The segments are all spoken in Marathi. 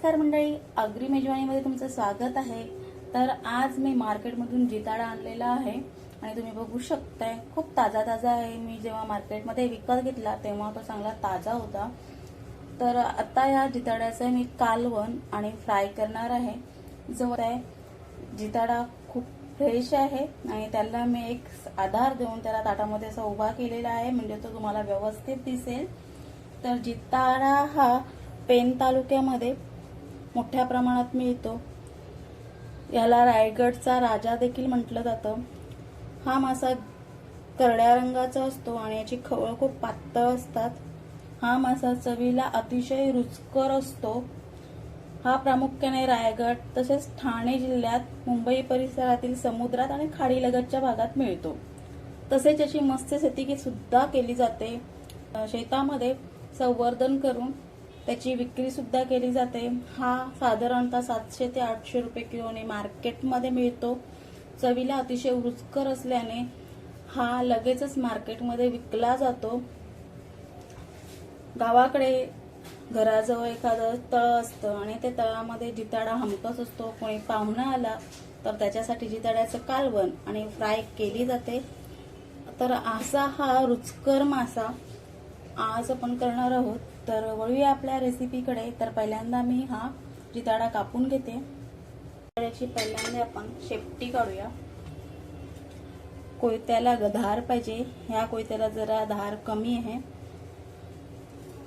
नमस्कार मंडळी अग्री मेजवानीमध्ये तुमचं स्वागत आहे. तर आज मी मार्केटमधून जिताडा आणलेला आहे आणि तुम्ही बघू शकताय खूप ताजा ताजा आहे. मी जेव्हा मार्केटमध्ये विकत घेतला तेव्हा तो चांगला ताजा होता. तर आता या जिताड्याचं मी कालवण आणि फ्राय करणार आहे. जो आहे जिताडा खूप फ्रेश आहे आणि त्याला मी एक आधार देऊन त्याला ताटामध्ये असा उभा केलेला आहे. म्हणजे तो तुम्हाला व्यवस्थित दिसेल. तर जिताडा हा पेन तालुक्यामध्ये मोठ्या प्रमाणात मिळतो. याला रायगडचा राजा देखील म्हटलं जातं. हा मासा करड्या रंगाचा असतो आणि याची खवळ खूप पातळ असतात. हा मासा चवीला अतिशय रुचकर असतो. हा प्रामुख्याने रायगड तसेच ठाणे जिल्ह्यात मुंबई परिसरातील समुद्रात आणि खाडीलगतच्या भागात मिळतो. तसेच याची मत्स्यशेती सुद्धा केली जाते. शेतामध्ये संवर्धन करून त्याची विक्री सुद्धा केली जाते. हा साधारणतः सातशे ते आठशे रुपये किलोने मार्केटमध्ये मिळतो. चवीला अतिशय रुचकर असल्याने हा लगेचच मार्केटमध्ये विकला जातो. गावाकडे घराजवळ एखादं तळ असतं आणि त्या तळामध्ये जिताडा हमकस असतो. कोणी पाहुणा आला तर त्याच्यासाठी जिताड्याचं कालवण आणि फ्राय केली जाते. तर असा हा रुचकर मासा आज आपण करणार आहोत. तर वळूया आपल्या रेसिपीकडे तर पहिल्यांदा मी हा जिताडा कापून घेते. याची पहिल्यांदा आपण शेपटी काढूया. कोयत्याला ग- धार पाहिजे. ह्या कोयत्याला जरा धार कमी आहे.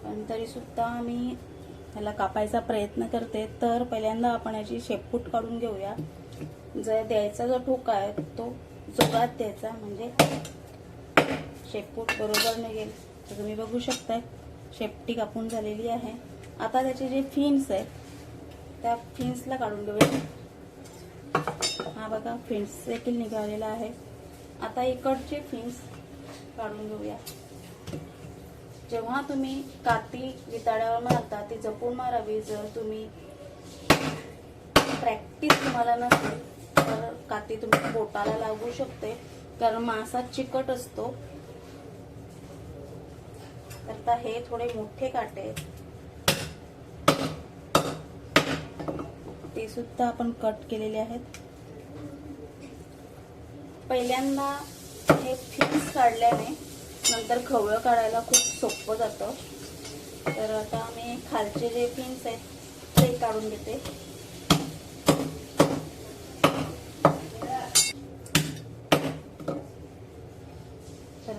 पण तरीसुद्धा मी ह्याला कापायचा प्रयत्न करते. तर पहिल्यांदा आपण याची शेपूट काढून घेऊया. जर द्यायचा जो ठोका आहे तो जोरात द्यायचा. म्हणजे शेपूट बरोबर निघेल. तर तुम्ही बघू शकताय. शेपटी कापून झालेली आहे. आता त्याचे जे फिन्स आहेत त्या फिन्सला काढून घेऊया. हा बघा फिन्स देखील निघालेला आहे. आता इकडचे फिन्स काढून घेऊया. जेव्हा तुम्ही काती विताड्यावर मारता ती जपून मारावी. जर तुम्ही प्रॅक्टिस तुम्हाला नसेल तर काती तुम्ही बोटाला लागू शकते. कारण मासा चिकट असतो. तर आता हे थोडे मोठे काटे आहेत. ते सुद्धा आपण कट केलेले आहेत. पहिल्यांदा हे फिक्स काढल्याने नंतर खवळं काढायला खूप सोपं जातं. तर आता मी खालचे जे फिन्स आहेत ते काढून घेते.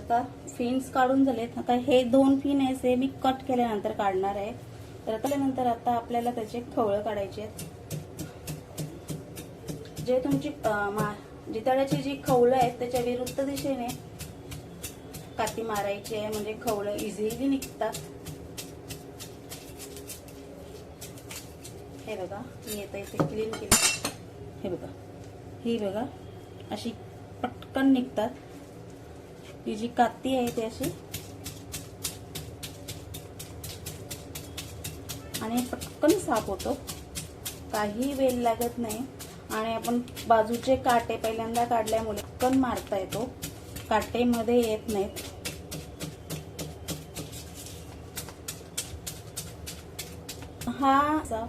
आता फिन्स काढून झालेत. आता हे दोन फिन आहेत हे मी कट केल्यानंतर काढणार आहे. तर त्यानंतर आता आपल्याला त्याचे खवळं काढायचे आहेत. जे तुमची जितळ्याची जिताड्याची जी खवळं आहेत त्याच्या विरुद्ध दिशेने काती मारायची आहे. म्हणजे खवळं इझिली निघतात. हे बघा मी आता इथे क्लीन केली. हे बघा. ही बघा अशी पटकन निघतात. ही जी काती आहे ती अशी. आणि पटकन साफ होतो. काही वेल लागत नाही. आणि आपण बाजूचे काटे पहिल्यांदा काढल्यामुळे पटकन मारता येतो. काटे मध्ये येत नाहीत. हा असा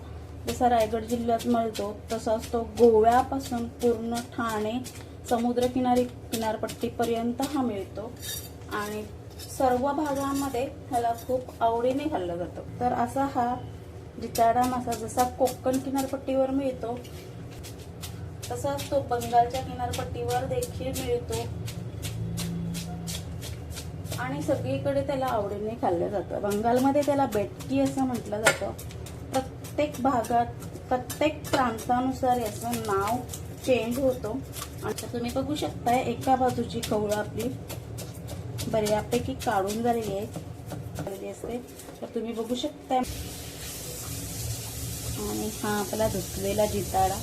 जसा रायगड जिल्ह्यात मिळतो तसाच तो गोव्यापासून पूर्ण ठाणे समुद्रकिनारी किनारपट्टीपर्यंत हा मिळतो. आणि सर्व भागामध्ये ह्याला खूप आवडीने खाल्लं जातं. तर असा हा जिताडा मासा जसा कोकण किनारपट्टीवर मिळतो तसाच तो बंगालच्या किनारपट्टीवर देखील मिळतो. आणि सगळीकडे त्याला आवडीने खाल्लं जातं. बंगालमध्ये त्याला बेटकी असं म्हटलं जातं. प्रत्येक भागात प्रत्येक प्रांतानुसार याचं नाव चेंज होतो. आता तुम्ही बघू शकताय एका बाजूची कवळं आपली बऱ्यापैकी काढून झालेली आहे. झालेली असते. तर तुम्ही बघू शकताय. आणि हा आपला धुतलेला जिताडा.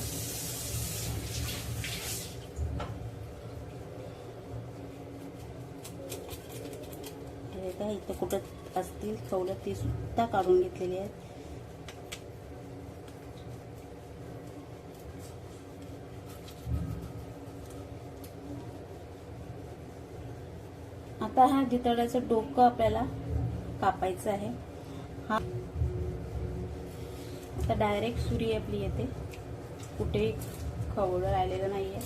हे काय इथं कुठं असतील कवलं ती सुद्धा काढून घेतलेली आहेत. आता हा गितड्याचं डोकं आपल्याला कापायचं आहे. हा. आता डायरेक्ट सुरी आपली येते. कुठेही खवळं राहिलेलं नाहीये.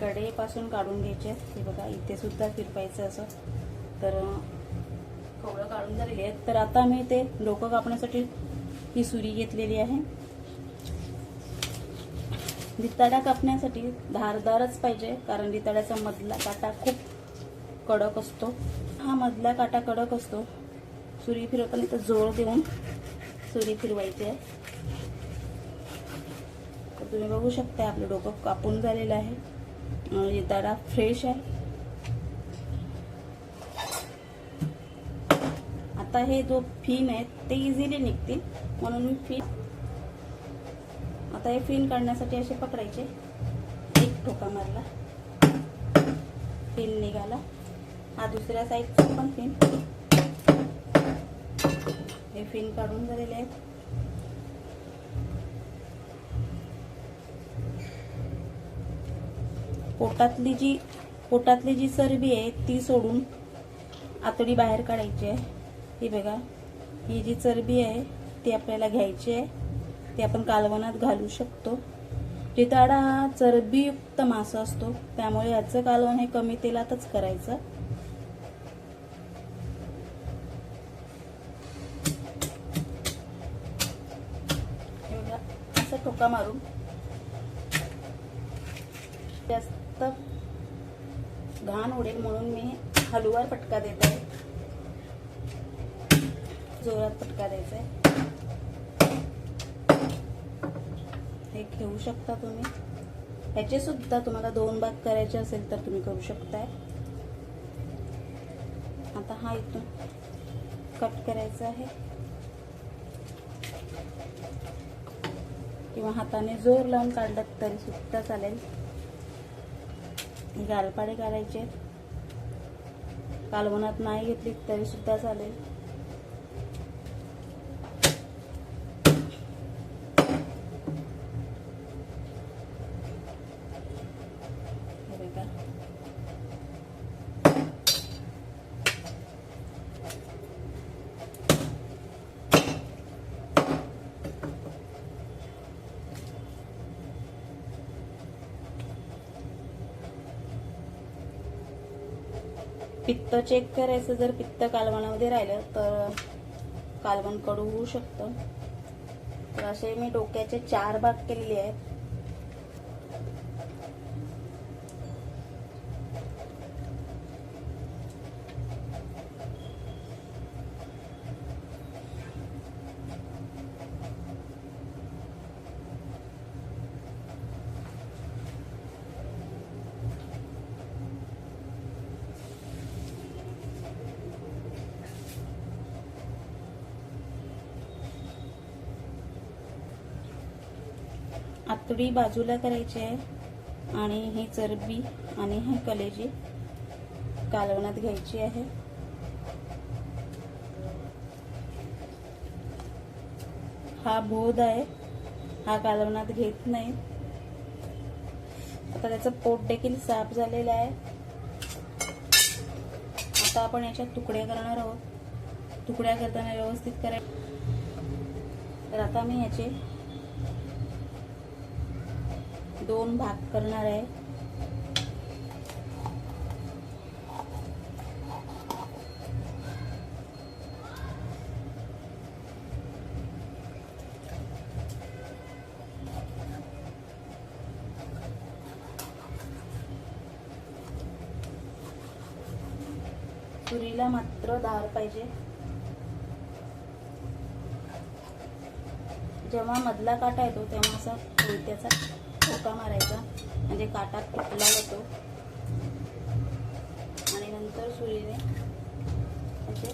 कडेपासून काढून घ्यायचे. हे बघा इथे सुद्धा फिरवायचं असं. तर खवळं काढून झालेली आहेत तर आता मी ते डोकं कापण्यासाठी ही सुरी घेतलेली आहे. दिताडा कापण्यासाठी धारदारच पाहिजे कारण रिताड्याचा मधला काटा खूप कडक असतो. हा मधला काटा कडक असतो. सुरी फिरवताना इथं जोर देऊन सुरी फिरवायची आहे. तर तुम्ही बघू शकता आपलं डोकं कापून झालेलं आहे. अं, फ्रेश आहे. आता हे जो फिन आहेत ते इझिली निघतील. म्हणून मी फिन आता हे फिन काढण्यासाठी असे पकडायचे. एक ठोका मारला. फिन निघाला. हा दुसऱ्या साईडचा पण फिन हे फिन काढून झालेले आहेत. पोटातली जी पोटातली जी चरबी आहे ती सोडून आतडी बाहेर काढायची आहे. ही बघा ही जी चरबी आहे ती आपल्याला घ्यायची आहे. ती आपण कालवणात घालू शकतो. जिताडा हा चरबीयुक्त मासा असतो त्यामुळे याचं कालवण हे कमी तेलातच करायचं हे बघा, असं ठोका मारून जास्त घाण उडेल म्हणून मी हलुवार पटका देत आहे जोरात पटका द्यायचा आहे हे घेऊ शकता तुम्ही. ह्याचे सुद्धा तुम्हाला दोन भाग करायचे असेल तर तुम्ही करू शकताय. आता हा इथून कट करायचा आहे. किंवा हाताने जोर लावून काढलात तरी सुद्धा चालेल. गालपाडे काढायचे कालवणात नाही घेतली तरी सुद्धा चालेल हे बघा. पित्त चेक करायचं जर पित्त कालवणामध्ये राहिलं तर कालवण कडू होऊ शकतं. तर असे मी डोक्याचे चार भाग केलेले आहेत. पातळी बाजूला करायची आहे. आणि ही चरबी आणि ही कलेजी कालवणात घ्यायची आहे. हा बोध आहे. हा कालवणात घेत नाही. आता त्याचं पोट देखील साफ झालेलं आहे. आता आपण याच्यात तुकड्या करणार आहोत. तुकड्या करताना व्यवस्थित कराय तर आता मी याचे दोन भाग करणार आहे. तुरीला मात्र धार पाहिजे. जेव्हा मधला काटा येतो तेव्हा असा त्याचा म्हणजे काटा तुटला जातो. आणि नंतर सुरीने असे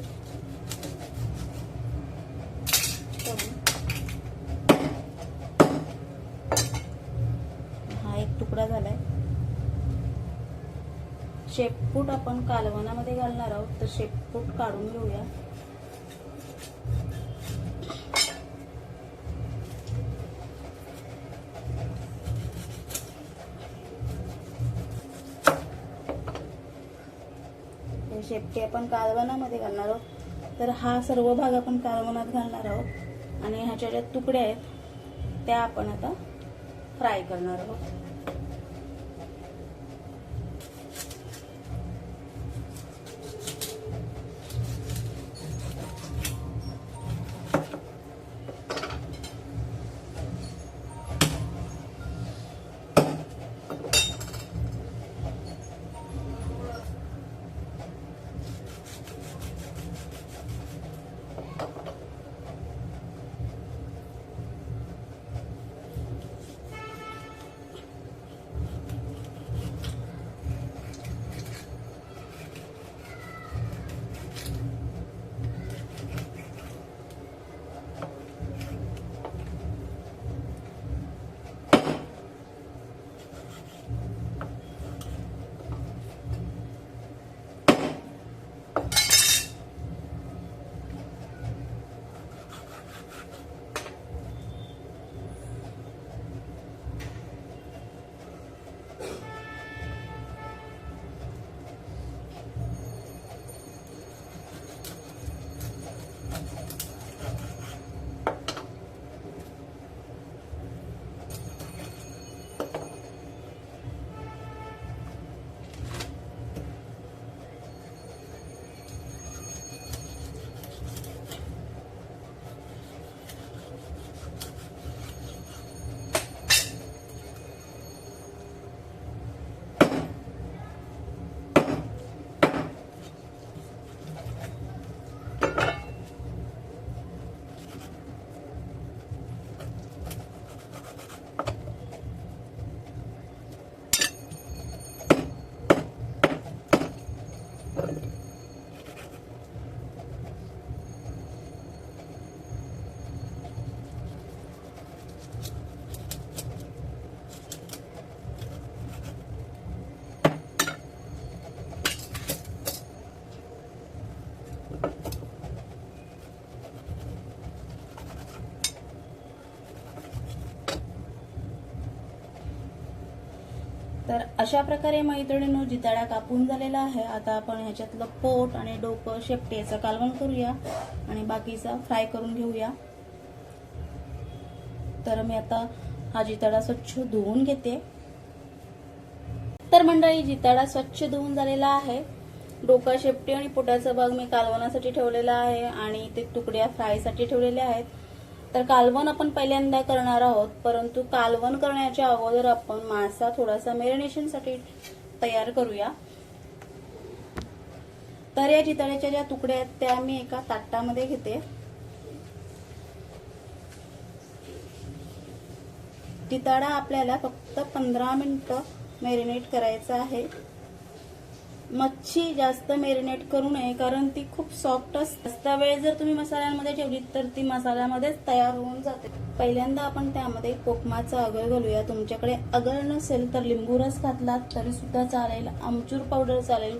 हा एक तुकडा झालाय. शेपपूट आपण कालवणामध्ये घालणार आहोत तर शेपपूट काढून घेऊया शेपटी आपण कालवणामध्ये घालणार आहोत. तर हा सर्व भाग आपण कालवणात घालणार आहोत. आणि ह्याच्या ज्या तुकड्या आहेत त्या आपण आता फ्राय करणार आहोत. अशा प्रकारे मैत्रिणींनो जिताडा कापून झालेला आहे. आता आपण ह्याच्यातलं पोट आणि डोकं शेपटी याचं कालवण करूया आणि बाकीचा फ्राय करून घेऊया. तर मी आता हा जिताडा स्वच्छ धुवून घेते. तर मंडळी जिताडा स्वच्छ धुवून झालेला आहे. डोका शेपटी आणि पोटाचा भाग मी कालवणासाठी ठेवलेला आहे आणि ते तुकड्या फ्रायसाठी ठेवलेल्या आहेत. तर कालवण आपण पहिल्यांदा करणार आहोत परंतु कालवण करण्याच्या अगोदर आपण मासा थोडासा मेरिनेशनसाठी तयार करूया. तर या चितळ्याच्या ज्या तुकड्या आहेत त्या मी एका ताटामध्ये घेते. चिताळा आपल्याला फक्त पंधरा मिनिटं मॅरिनेट करायचा आहे. मच्छी जास्त मेरिनेट करू नये कारण ती खूप सॉफ्ट असते. जास्त वेळ जर तुम्ही मसाल्यांमध्ये ठेवली तर ती मसाल्यामध्येच तयार होऊन जाते. पहिल्यांदा आपण त्यामध्ये कोकमाचा अगळ घालूया. तुमच्याकडे अगळ नसेल तर लिंबू रस घातलात तरी सुद्धा चालेल. आमचूर पावडर चालेल.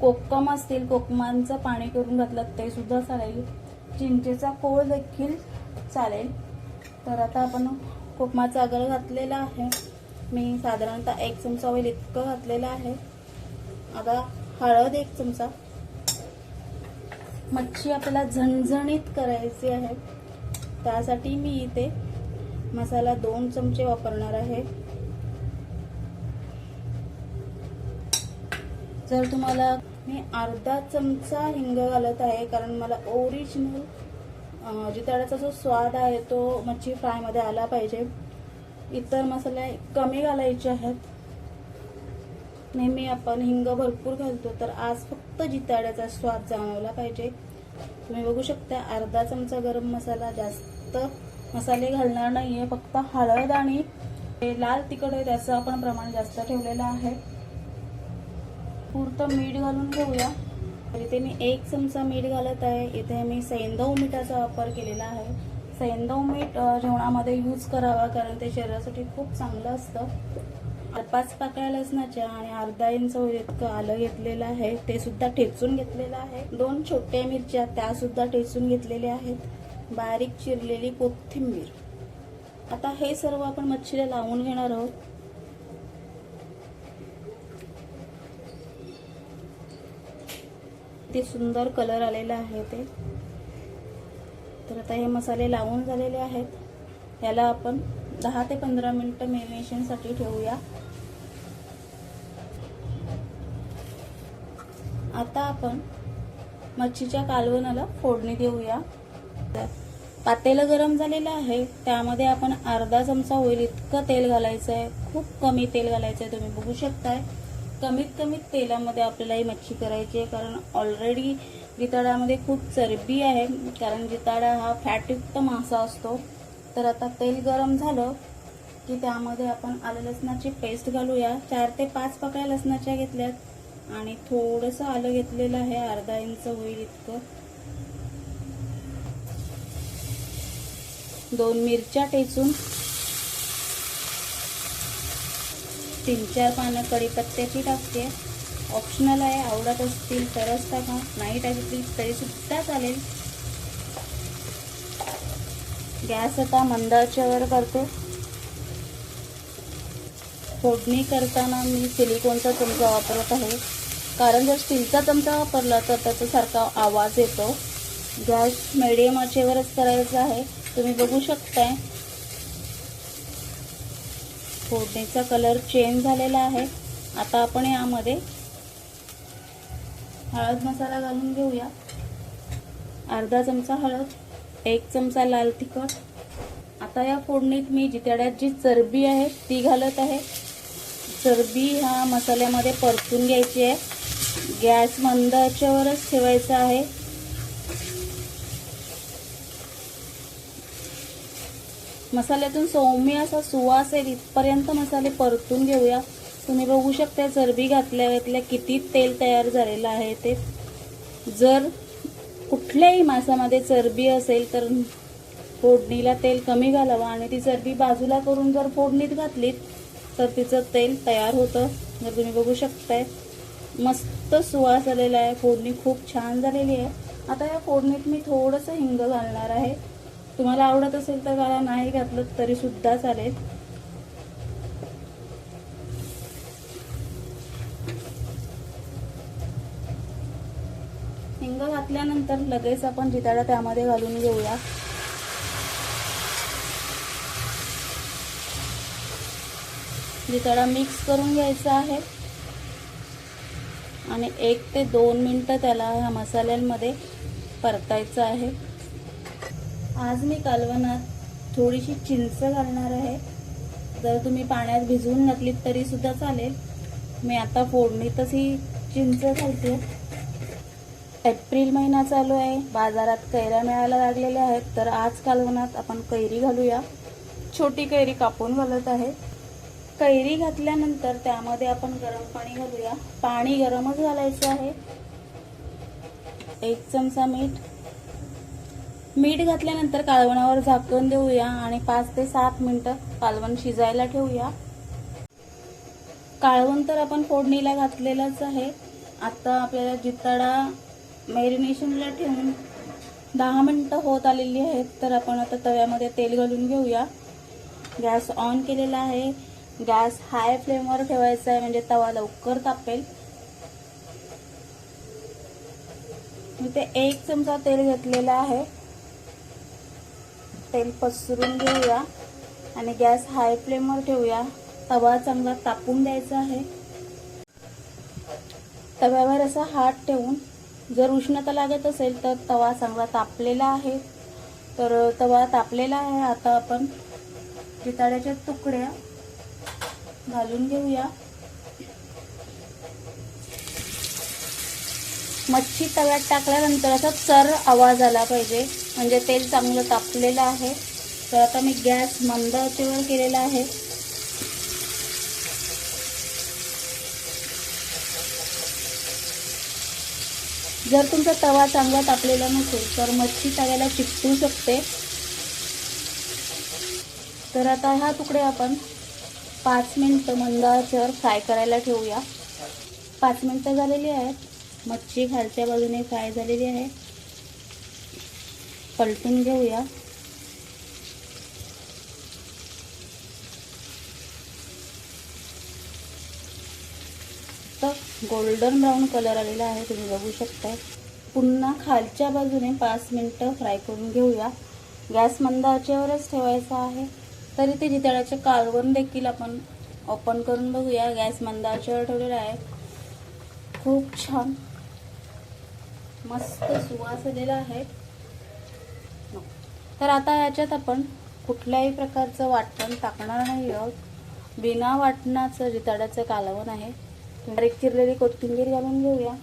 कोकम असतील कोकमांचं पाणी करून घातलं ते सुद्धा चालेल. चिंचेचा कोळ देखील चालेल. तर आता आपण कोकमाचा अगळ घातलेला आहे. मी साधारणतः एक चमचा वेल इतकं घातलेलं आहे. आता हळद एक चमचा. मच्छी आपल्याला झणझणीत करायची आहे. त्यासाठी मी इथे मसाला दोन चमचे वापरणार आहे. जर तुम्हाला मी अर्धा चमचा हिंग घालत आहे कारण मला ओरिजिनल जिताड्याचा जो स्वाद आहे तो मच्छी फ्रायमध्ये आला पाहिजे. इतर मसाले कमी घालायचे आहेत. नेहमी आपण हिंग भरपूर घालतो तर आज फक्त जिताड्याचा स्वाद जाणवला पाहिजे. तुम्ही बघू शकता अर्धा चमचा गरम मसाला जास्त मसाले घालणार नाही आहे फक्त हळद आणि लाल तिखट आहे त्याचं आपण प्रमाण जास्त ठेवलेलं आहे. पुरतं मीठ घालून घेऊया तर इथे मी एक चमचा मीठ घालत आहे. इथे मी सैंदव मिठाचा वापर केलेला आहे. सैंदव मीठ जेवणामध्ये यूज करावा कारण ते शरीरासाठी खूप चांगलं असतं. पाच पाकळ्या लसणाच्या आणि अर्धा इंच इतकं आलं घेतलेलं आहे. ते सुद्धा ठेचून घेतलेलं आहे. दोन छोट्या मिरच्या त्या सुद्धा ठेचून घेतलेल्या आहेत. बारीक चिरलेली कोथिंबीर. आता हे सर्व आपण मच्छीला लावून घेणार आहोत. ते सुंदर कलर आलेला आहे ते. तर आता हे मसाले लावून झालेले आहेत. याला आपण दहा ते पंधरा मिनटं मेरिनेशनसाठी ठेवूया. आता आपण मच्छीच्या कालवणाला फोडणी देऊया. पातेलं गरम झालेलं आहे त्यामध्ये आपण अर्धा चमचा होईल इतकं तेल घालायचं आहे खूप कमी तेल घालायचं आहे तुम्ही बघू शकताय. कमीत कमी तेलामध्ये आपल्याला ही मच्छी करायची आहे कारण ऑलरेडी जिताडामध्ये खूप चरबी आहे कारण जिताडा हा फॅटयुक्त मासा असतो. तर आता तेल गरम झालं की त्यामध्ये आपण आलं लसणाची पेस्ट घालूया. चार ते पाच पकड्या लसणाच्या घेतल्यात. आणि थोडंसं आलं घेतलेलं आहे अर्धा इंच होईल इतकं. दोन मिरच्या टेचून. तीन चार पानं कढीपत्त्याची टाकते. ऑप्शनल आहे आवडत असतील तरच टाका. नाही टाकली तरीसुद्धा चालेल. गॅस आता मंद आचेवर करते. फोडणी करताना मी सिलिकॉनचा चमचा वापरत आहे. कारण जर स्टीलचा चमचा वापरला तर त्याचा सारखा आवाज येतो. गॅस मिडियम आचेवरच करायचा आहे. तुम्ही बघू शकताय. फोडणीचा कलर चेंज झालेला आहे. आता आपण यामध्ये हळद मसाला घालून घेऊया. अर्धा चमचा हळद एक चमचा लाल तिखट. आता या फोडणीत मी जितड्यात जी चरबी आहे ती घालत आहे. चरबी हा मसाल्यामध्ये परतून घ्यायची आहे. गॅस मंदाच्यावरच ठेवायचा आहे. मसाल्यातून सौम्य असा सुवास येईल इथपर्यंत मसाले परतून घेऊया. तुम्ही बघू शकता चरबी घातल्यातल्या घातल्या किती तेल तयार झालेलं आहे ते. जर कुठल्याही मासामध्ये चरबी असेल तर फोडणीला तेल कमी घालावं आणि ती चरबी बाजूला करून जर फोडणीत घातलीत तर तिचं तेल तयार होतं. जर तुम्ही बघू शकताय. मस्त सुवास आलेला आहे. फोडणी खूप छान झालेली आहे. आता या फोडणीत मी थोडंसं हिंग घालणार आहे. तुम्हाला आवडत असेल तर घाला नाही घातलं तरी सुद्धा चालेल. हिंग घातल्यानंतर लगेच आपण जिताडा त्यामध्ये घालून घेऊया. जिताडा मिक्स करून घ्यायचा आहे. आणि एक ते दोन मिनटं त्याला ह्या मसाल्यांमध्ये परतायचं आहे. आज मी कालवणात थोडीशी चिंच घालणार आहे. जर तुम्ही पाण्यात भिजवून घातलीत तरीसुद्धा चालेल. मी आता फोडणीतच ही चिंच घालते. एप्रिल महिना चालू आहे. बाजारात कैऱ्या मिळायला लागलेल्या आहेत. तर आज कालवणात आपण कैरी घालूया. छोटी कैरी कापून घालत आहे. कैरी घातल्यानंतर त्यामध्ये आपण गरम पाणी घालूया. पाणी गरमच घालायचं आहे. एक चमचा मीठ. मीठ घातल्यानंतर कालवणावर झाकण देऊया आणि पाच ते सात मिनिटं कालवण शिजायला ठेवूया. काळवण तर आपण फोडणीला घातलेलंच आहे. आता आपल्याला जिताडा मॅरिनेशनला ठेवून दहा मिनटं होत आलेली आहेत तर आपण आता तव्यामध्ये तेल घालून घेऊया. गॅस ऑन केलेला आहे. गॅस हाय फ्लेमवर ठेवायचा आहे म्हणजे तवा लवकर तापेल. मी ते एक चमचा तेल घेतलेला आहे. तेल पसरून घेऊया आणि गॅस हाय फ्लेमवर ठेवूया. तवा चांगला तापून द्यायचा आहे. तव्यावर असा हात ठेवून जर उष्णता लागत असेल तर तवा चांगला तापलेला आहे. तर तवा तापलेला आहे. आता आपण जिताड्याच्या तुकड्या घालून घेऊया. मच्छी तव्यात टाकल्यानंतर असा चर आवाज आला पाहिजे. म्हणजे तेल चांगलं तापलेलं आहे. तर आता मी गॅस मंद आचेवर केलेला आहे. जर तुमचा तवा चांगला तापलेला नसेल तर मच्छी तव्याला चिकटू शकते. तर आता ह्या तुकडे आपण पाच मिनटं मंद आचेवर फ्राय करायला ठेवूया. पाच मिनटं झालेली आहेत. मच्छी खालच्या बाजूने फ्राय झालेली आहे. पलटून घेऊया. तर गोल्डन ब्राऊन कलर आलेला आहे तुम्ही बघू शकताय. पुन्हा खालच्या बाजूने पाच मिनटं फ्राय करून घेऊया. गॅस मंद आचेवरच ठेवायचा आहे. तरी ते जिताड्याचे कालवण देखील आपण ओपन करून बघूया. गॅस मंदाच्यावर ठेवलेला आहे. खूप छान. मस्त सुवास आलेला आहे. तर आता याच्यात आपण कुठल्याही प्रकारचं वाटण टाकणार नाही आहोत. बिना वाटणाचं जिताड्याचं कालवण आहे. बारीक चिरलेली कोथिंबीर घालून घेऊया.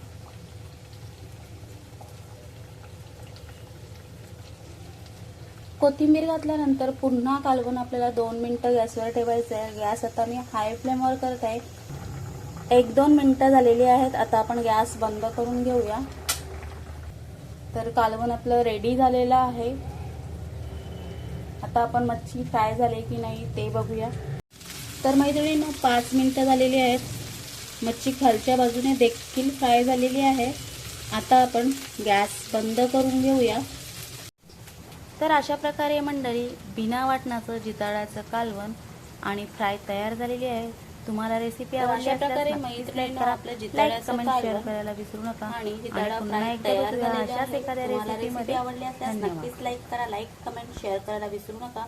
कोथिंबीर घातल्यानंतर पुन्हा कालवून आपल्याला दोन मिनटं गॅसवर ठेवायचं आहे गॅस आता मी हाय फ्लेमवर करत आहे एक दोन मिनटं झालेली आहेत. आता आपण गॅस बंद करून घेऊया. तर कालवण आपलं रेडी झालेलं आहे. आता आपण मच्छी फ्राय झाली की नाही ते बघूया. तर मैत्रिणीनं पाच मिनटं झालेली आहेत. मच्छी खालच्या बाजूने देखील फ्राय झालेली आहे. आता आपण गॅस बंद करून घेऊया. तर अशा प्रकारे मंडळी बिना वाटणाचं जिताळ्याचं कालवण आणि फ्राय तयार झालेली आहे. तुम्हाला रेसिपी आवडली प्रकारे share कालवण करायला विसरू नका. आणि पुन्हा एकदा अशाच. एखाद्या रेसिपीमध्ये आवडली असल्यास नक्कीच लाईक करा लाईक कमेंट शेअर करायला विसरू नका.